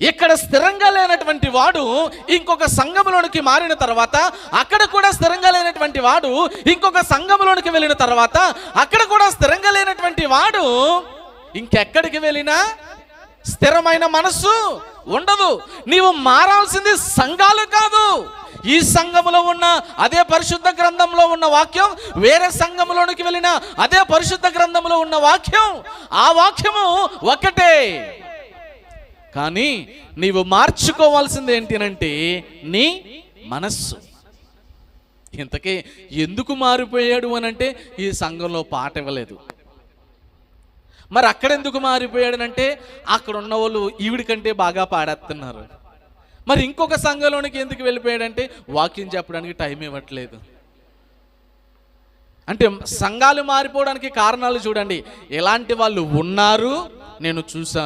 ఇక్కడ స్థిరంగా లేనటువంటి వాడు ఇంకొక సంఘములోనికి మారిన తర్వాత అక్కడ కూడా స్థిరంగా లేనటువంటి వాడు ఇంకొక సంఘములోనికి వెళ్ళిన తర్వాత అక్కడ కూడా స్థిరంగా లేనటువంటి వాడు ఇంకెక్కడికి వెళ్ళినా స్థిరమైన మనస్సు ఉండదు. నీవు మారాల్సింది సంఘాలు కాదు. ఈ సంఘములో ఉన్న అదే పరిశుద్ధ గ్రంథంలో ఉన్న వాక్యం వేరే సంఘములోనికి వెళ్ళిన అదే పరిశుద్ధ గ్రంథంలో ఉన్న వాక్యం. ఆ వాక్యము ఒకటే కానీ నీవు మార్చుకోవాల్సింది ఏంటి నీ మనస్సు. ఇంతకీ ఎందుకు మారిపోయాడు అని అంటే ఈ సంఘంలో పాట ఇవ్వలేదు. మరి అక్కడ ఎందుకు మారిపోయాడనంటే అక్కడ ఉన్న వాళ్ళు ఈవిడి కంటే బాగా పాడేస్తున్నారు మరి ఇంకొక సంఘంలోనికి ఎందుకు వెళ్ళిపోయాడంటే వాకింగ్ చెప్పడానికి టైం ఇవ్వట్లేదు. అంటే సంఘాలు మారిపోవడానికి కారణాలు చూడండి. ఎలాంటి వాళ్ళు ఉన్నారు? నేను చూశాను.